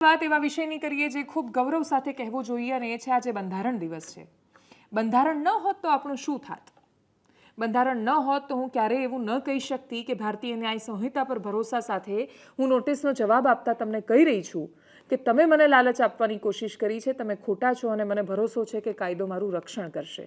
વાત એવા વિષયની કરીએ જે ખૂબ ગૌરવ સાથે કહેવું જોઈએ અને એ છે આજે બંધારણ દિવસ છે. બંધારણ ન હોત તો આપણું શું થાત? બંધારણ ન હોત તો હું ક્યારેય એવું ન કહી શકતી કે ભારતીય ન્યાય સંહિતા પર ભરોસા સાથે હું નોટિસનો જવાબ આપતા તમને કહી રહી છું કે તમે મને લાલચ આપવાની કોશિશ કરી છે, તમે ખોટા છો અને મને ભરોસો છે કે કાયદો મારું રક્ષણ કરશે.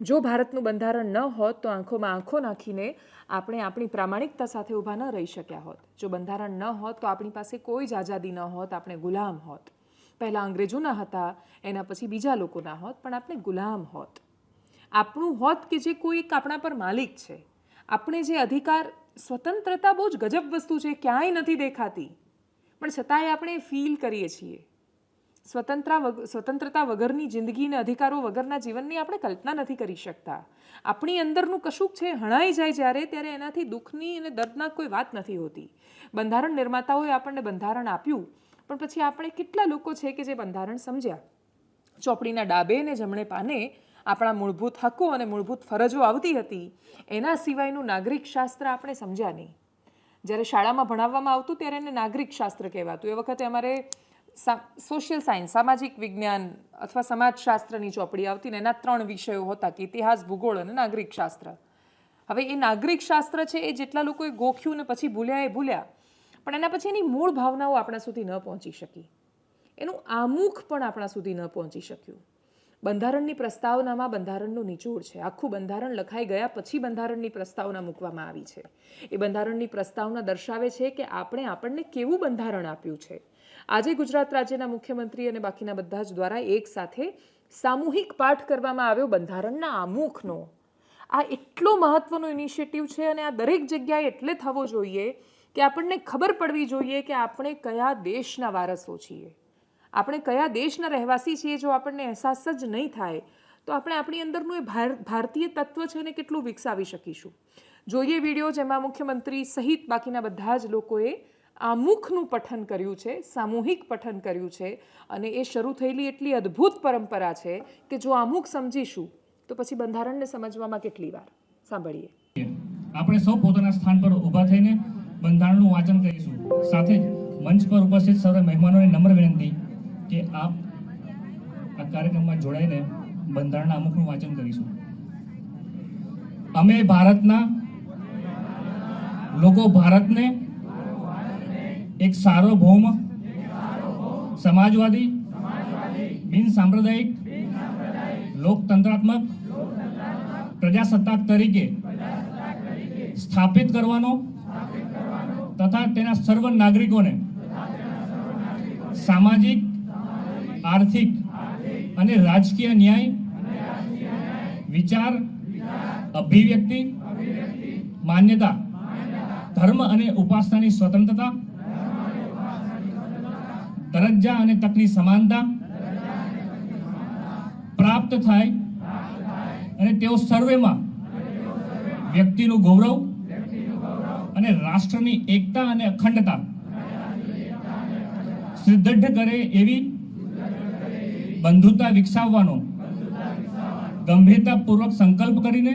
જો ભારતનું બંધારણ ન હોત તો આંખોમાં આંખો નાખીને આપણે આપણી પ્રામાણિકતા સાથે ઊભા ન રહી શક્યા હોત. જો બંધારણ ન હોત તો આપણી પાસે કોઈ જ આઝાદી ન હોત, આપણે ગુલામ હોત. પહેલાં અંગ્રેજોના હતા, એના પછી બીજા લોકોના હોત, પણ આપણે ગુલામ હોત. આપણું હોત કે જે કોઈ એક આપણા પર માલિક છે. આપણે જે અધિકાર, સ્વતંત્રતા બહુ જ ગજબ વસ્તુ છે, ક્યાંય નથી દેખાતી. પણ છતાંય આપણે ફીલ કરીએ છીએ. સ્વતંત્રા સ્વતંત્રતા વગરની જિંદગી અને અધિકારો વગરના જીવનની આપણે કલ્પના નથી કરી શકતા. આપણી અંદરનું કશુંક છે હણાઈ જાય જ્યારે, ત્યારે એનાથી દુઃખની અને દર્દનાક કોઈ વાત નથી હોતી. બંધારણ નિર્માતાઓએ આપણને બંધારણ આપ્યું, પણ પછી આપણે કેટલા લોકો છે કે જે બંધારણ સમજ્યા? ચોપડીના ડાબે ને જમણે પાને આપણા મૂળભૂત હકો અને મૂળભૂત ફરજો આવતી હતી. એના સિવાયનું નાગરિક શાસ્ત્ર આપણે સમજ્યા નહીં. જ્યારે શાળામાં ભણાવવામાં આવતું, ત્યારે એને નાગરિક શાસ્ત્ર કહેવાતું. એ વખતે અમારે સોશિયલ સાયન્સ, સામાજિક વિજ્ઞાન અથવા સમાજશાસ્ત્રની ચોપડી આવતી ને એના ત્રણ વિષયો હતા કે ઇતિહાસ, ભૂગોળ અને નાગરિક શાસ્ત્ર. હવે એ નાગરિક શાસ્ત્ર છે એ જેટલા લોકોએ ગોખ્યું ને પછી ભૂલ્યા એ ભૂલ્યા, પણ એના પછી એની મૂળ ભાવનાઓ આપણા સુધી ન પહોંચી શકી. એનું આમુખ પણ આપણા સુધી ન પહોંચી શક્યું. બંધારણની પ્રસ્તાવનામાં બંધારણનું નિચોડ છે. આખું બંધારણ લખાઈ ગયા પછી બંધારણની પ્રસ્તાવના મૂકવામાં આવી છે. એ બંધારણની પ્રસ્તાવના દર્શાવે છે કે આપણે આપણને કેવું બંધારણ આપ્યું છે? આજે ગુજરાત રાજ્યના મુખ્યમંત્રી અને બાકીના બધા જ દ્વારા એક સાથે સામૂહિક પાઠ કરવામાં આવ્યો બંધારણના આમુખનો આ એટલો મહત્વનો ઇનિશિયેટિવ છે અને આ દરેક જગ્યાએ એટલે થવો જોઈએ કે આપણને ખબર પડવી જોઈએ કે આપણે કયા દેશના વારસો છીએ. આપણે કયા દેશના રહેવાસી છીએ જો આપણને અહેસાસ જ નહીં થાય, તો આપણે આપણી અંદરનું એ ભાર, ભારતીય તત્વ છે ને કેટલું વિકસાવી શકીશું. જોઈએ વીડિયો જેમાં મુખ્યમંત્રી સહિત બાકીના બધા જ લોકોએ આમુખનું પઠન કર્યું છે, સામૂહિક પઠન કર્યું છે અને એ શરૂ થયેલી એટલી અદ્ભુત પરંપરા છે કે જો આમુખ સમજીશું, તો પછી બંધારણને સમજવામાં કેટલી વાર? સાંભળીએ. આપણે સૌ પોતાના સ્થાન પર ઊભા થઈને બંધારણનું વાંચન કરીશું. સાથે જ મંચ પર ઉપસ્થિત સર્વ મહેમાનોને નમ્ર વિનંતી કે આપ આ કાર્યક્રમમાં જોડાઈને બંધારણના અમુકનું વાંચન કરીશું. અમે ભારતના લોકો ભારતને એક સાર્વભૌમ સમાજવાદી. બિન સાંપ્રદાયિક. લોકતંત્રાત્મક. પ્રજાસત્તાક તરીકે. સ્થાપિત કરવાનો. તથા તેના સર્વ નાગરિકોને. સામાજિક આર્થિક અને રાજકીય ન્યાય. વિચાર અભિવ્યક્તિ. માન્યતા. ધર્મ અને ઉપાસનાની સ્વતંત્રતા. દરજ્જા અને તકની સમાનતા પ્રાપ્ત થાય અને તેઓ સર્વેમાં વ્યક્તિનું ગૌરવ અને રાષ્ટ્રની એકતા અને અખંડતા સુદૃઢ કરે એવી બંધુતા વિકસાવવાનો ગંભીરતાપૂર્વક સંકલ્પ કરીને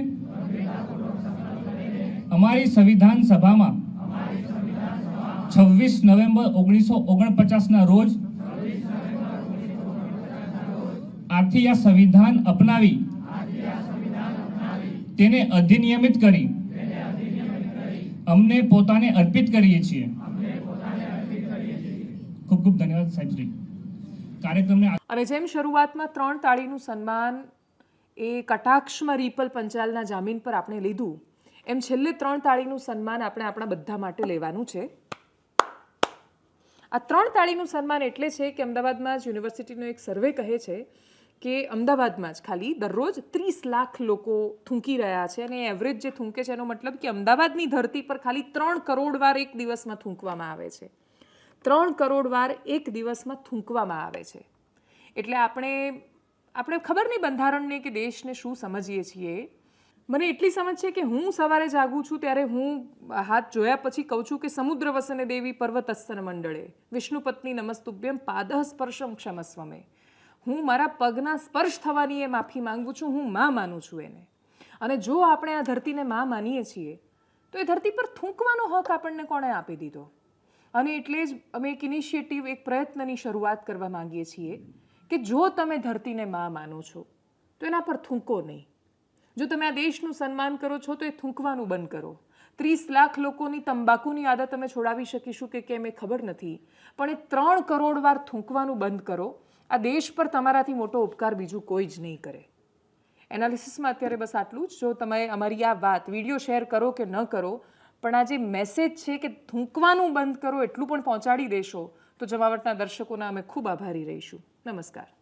અમારી સંવિધાન સભામાં છવ્વીસ નવેમ્બર ઓગણીસો ઓગણપચાસના રોજ આથી આ સંવિધાન અપનાવી. તેને અધિનિયમિત કરી. અમને પોતાને અર્પિત કરીએ છીએ. ખૂબ ખૂબ ધન્યવાદ સાહેબ શ્રી. કાર્યક્રમને અને જેમ શરૂઆતમાં ત્રણ તાળીનું સન્માન એ કટાક્ષમાં રીપલ પંચાલના જામીન પર આપણે લીધું, એમ છેલ્લે ત્રણ તાળીનું સન્માન આપણે આપણા બધા માટે લેવાનું છે. આ ત્રણ તાળીનું સન્માન એટલે છે કે અમદાવાદમાં જ યુનિવર્સિટીનો એક સર્વે કહે છે કે અમદાવાદમાં જ ખાલી દરરોજ ત્રીસ લાખ લોકો થૂંકી રહ્યા છે અને એવરેજ જે થૂંકે છે એનો મતલબ કે અમદાવાદની ધરતી પર ખાલી ત્રણ કરોડ વાર એક દિવસમાં થૂંકવામાં આવે છે. ત્રણ કરોડ વાર એક દિવસમાં થૂંકવામાં આવે છે. એટલે આપણે આપણે ખબર નહીં બંધારણને કે દેશને શું સમજીએ છીએ. મને એટલી સમજ છે કે હું સવારે જાગું છું ત્યારે હું હાથ જોયા પછી કહું છું કે સમુદ્ર વસને દેવી પર્વતસ્તન મંડળે, વિષ્ણુ પત્ની નમસ્તુભ્યમ પાદઃ સ્પર્શમ ક્ષમસ્વમે. હું મારા પગના સ્પર્શ થવાની એ માફી માંગુ છું, હું માં માનું છું એને. અને જો આપણે આ ધરતીને માં માનીએ છીએ, તો એ ધરતી પર થૂંકવાનો હક આપણને કોણે આપી દીધો? અને એટલે જ અમે એક ઇનિશિયેટિવ એક પ્રયત્નની શરૂઆત કરવા માંગીએ છીએ કે જો તમે ધરતીને માં માનો છો, તો એના પર થૂંકો નહીં. જો તમે આ દેશનું સન્માન કરો છો, તો એ થૂંકવાનું બંધ કરો. ત્રીસ લાખ લોકોની તંબાકુની આદત અમે છોડાવી શકીશું કે કેમ એ ખબર નથી. પણ એ ત્રણ કરોડ વાર થૂંકવાનું બંધ કરો. આ દેશ પર તમારાથી મોટો ઉપકાર બીજું કોઈ જ નહીં કરે. એનાલિસિસમાં અત્યારે બસ આટલું જ. જો તમે અમારી આ વાત, વીડિયો શેર કરો કે ન કરો, પણ આ જે મેસેજ છે કે થૂંકવાનું બંધ કરો, એટલું પણ પહોંચાડી દેશો, તો જમાવટના દર્શકોના અમે ખૂબ આભારી રહીશું. નમસ્કાર.